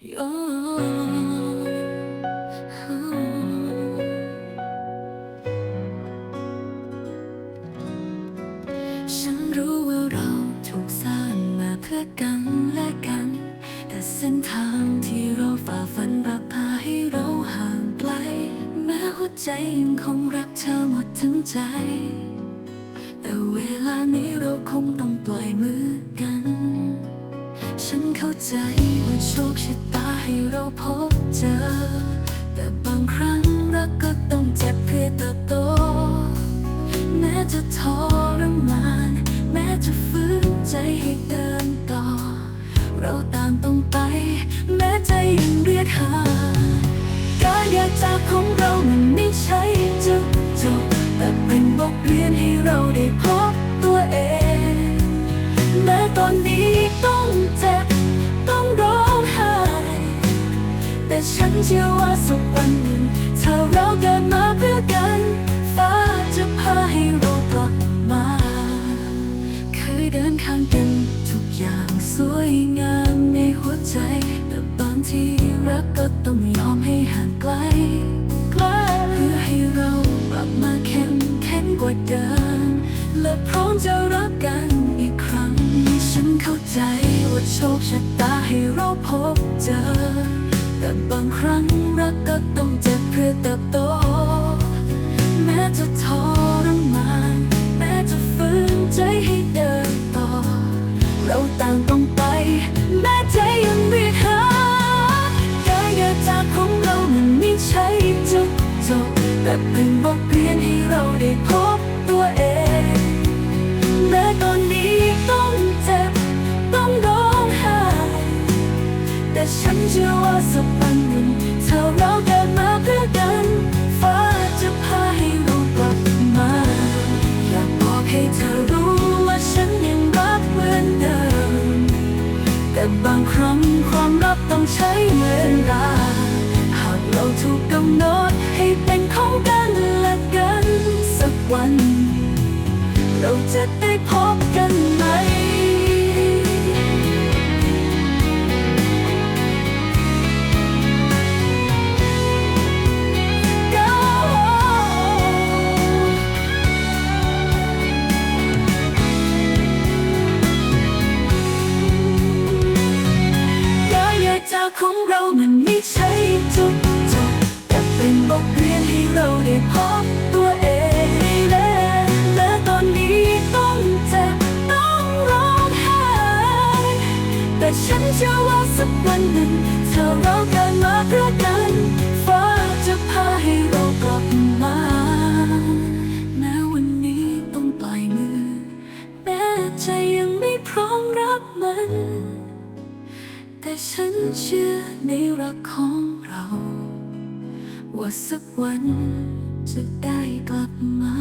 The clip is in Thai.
ฉันรู้ว่าเราถูกสร้างมาเพื่อกันและกัน แต่เส้นทางที่เราฝ่าฟันรับพาให้เราห่างไกล แม้หัวใจยังคงรักเธอหมดทั้งใจ แต่เวลานี้เราคงต้องปล่อยมือกัน ฉันเข้าใจ ให้เราพบเจอ แต่บางครั้งรักก็ต้องเจ็บเพื่อเติบโต แม้จะทรมาน แม้จะฝืนใจให้เดินต่อ เราต่างต้องไป แม้ใจยังเรียกหา การอยากจากของเรามันไม่ใช่จุดจบแต่เป็นบทเรียนให้เราได้พบ เชื่อว่าสักวันหนึ่งถ้าเราเกิดมาเพื่อกัน ฟ้าจะพาให้เรากลับมา เคยเดินข้างกัน ทุกอย่างสวยงามในหัวใจ แต่บางทีรักก็ต้องยอมให้ห่างไกลไกลเพื่อให้เรากลับมาเข้มแข็งกว่าเดิมและพร้อมจะรักกันอีกครั้ง ฉันเข้าใจว่าโชคชะตาให้เราพบเจอ แต่บางครั้งรักก็ต้องเจ็บเพื่อเติบโต แม้จะทรมานแม้จะฝืนใจให้เดินต่อ เราต่างต้องไป แม้ใจยังเรียกหาการเกิดจากของเรามันไม่ใช่จุดจบแต่เป็นบทเรียน สักวันหนึ่งถ้าเราเดินมาเพื่อกันฟ้าจะพาให้เรากลับมาอยากบอกให้เธอรู้ว่าฉันยังรักเหมือนเดิมแต่บางครั้งความรักต้องใช้เวลาหากเราถูกกำหนดให้เป็นของกันและกันสักวัน เราจะได้พบารากจากของเรามันไม่ใช่จุดจบแต่เป็นบทเรียนให้เราได้พบตัวเองและและตอนนี้ต้องเจ็บต้องร้องไห้แต่ฉันเชื่อว่าสักวันหนึ่งถ้าเราเกิดมาเพื่อกันฟ้าจะพาให้เรากลับมาแม้วันนี้ต้องปล่อยมือแม้ใจยังไม่พร้อมรับมัน แต่ฉันเชื่อในรักของเรา ว่าสักวันจะได้กลับมา